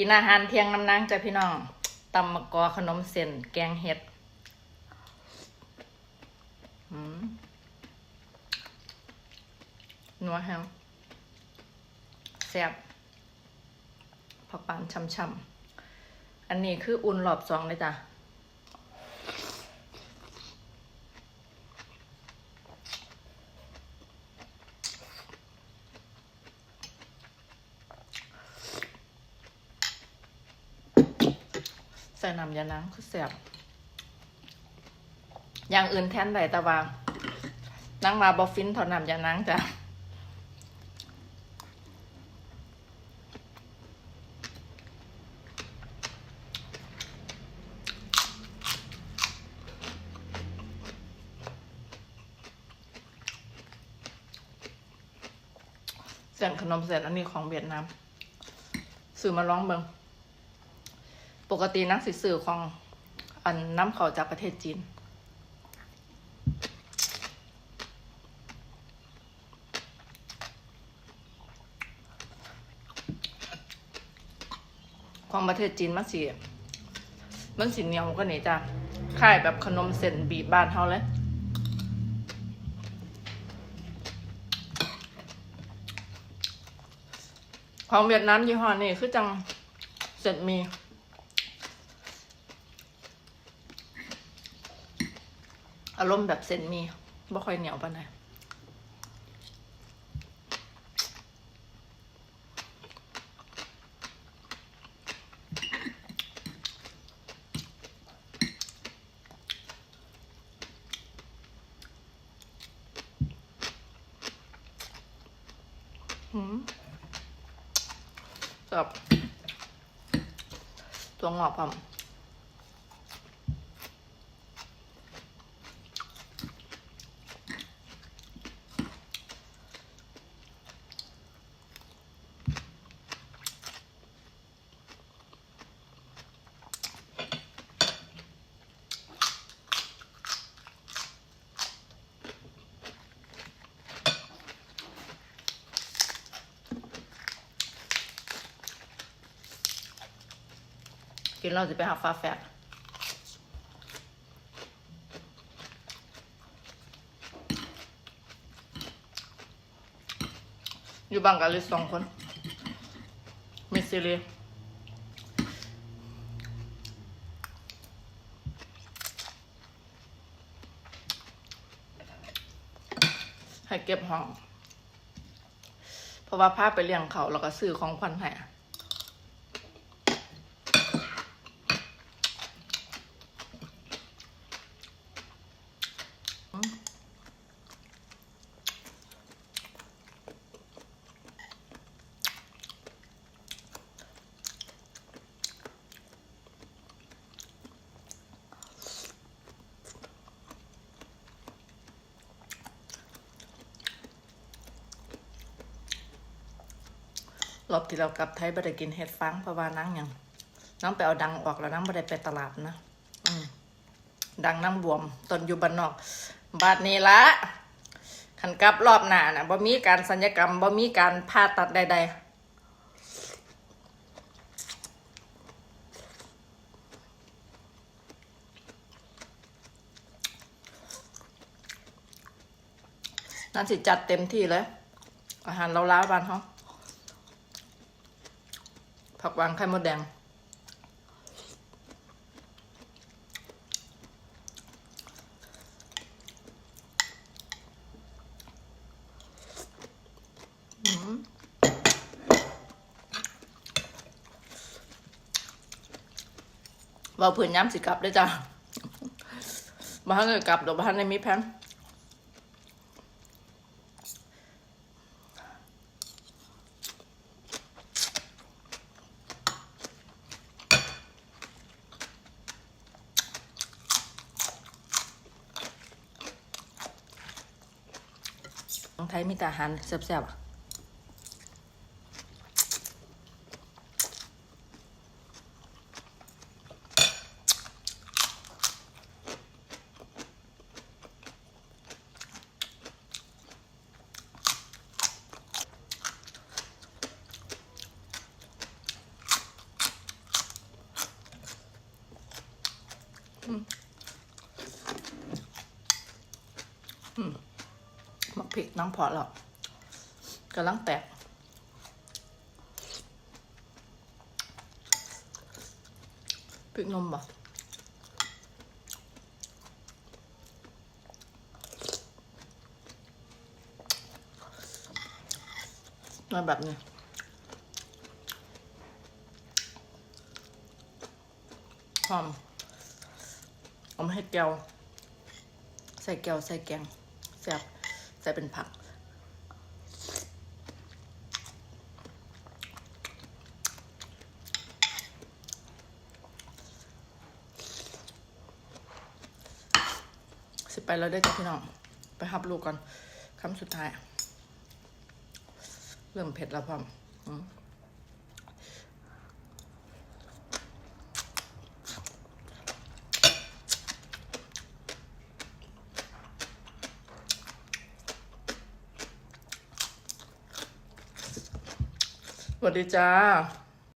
กินอาหารเที่ยงน้ำนางจ้ะพี่น้องตำมะกอขนมเส้นแกงเห็ดนัวแฮงแซ่บผักปานช่ำๆอันนี้คืออุ่นรอบสองเลยจ้ะ ส่น้ำยาล้างคือแซ่บอย่างอื่นแทนได้แต่ว่านั่งมาบอฟินเท่าน้ำยาล้างจ้ะเส้นขนมเส้นอันนี้ของเวียดนามซื้อมาลองเบิง ปกตินักสื่อของอันน้ำเขาจากประเทศจีนของประเทศจีนมันสีมันสีเหนียวก็นี่จ้ะคล้ายแบบขนมเส้นบีบบ้านเฮาเลยของเวียดนามยี่ห้อนี่คือจังเส้นมี อารมณ์แบบเส้นมีบ่ค่อยเหนียวปานใดหืมกับตัวงอกความ กินเราจะไปหาฟ้าแฟดอยู่บ้านกันเลยสองคนมิสซิลีให้เก็บห้อง เพราะว่าพาไปเลี้ยงเขาแล้วก็ซื้อของขวัญให้ รอบที่เรากลับไทยไม่ได้กินเห็ดฟางเพราะว่านั่งยังนั่งไปเอาดังออกแล้วนั่งไม่ได้ไปตลาดนะอืมดังนั่งบวมตอนอยู่บ้านนอก บาดนี้ละขันกลับรอบหน้านะบ่มีการสัญญกรรมบ่มีการผ่าตัดใด ๆนั่นสิจัดเต็มที่เลย อาหารเราล้าบ้านเขา ผักวางไข่มดแดงอืมว่าเพื่อนย้ำสิกลับได้จ้ะบ้านเลยกลับเดี๋ยวบ้านในมีแผน ไทยมีแต่อาหารแซ่บๆอะอืม น้องพอหรอกกำลังแตกพริกนมบ่มาแบบนี้หอมเอามาให้แก้ว ใส่แก้ว ใส่แกงแซ่บ แต่เป็นผัก สิไปแล้วได้จ้ะพี่น้อง ไปหับลูกก่อนคำสุดท้าย เริ่มเผ็ดแล้วพ่อ วัสดีจ้า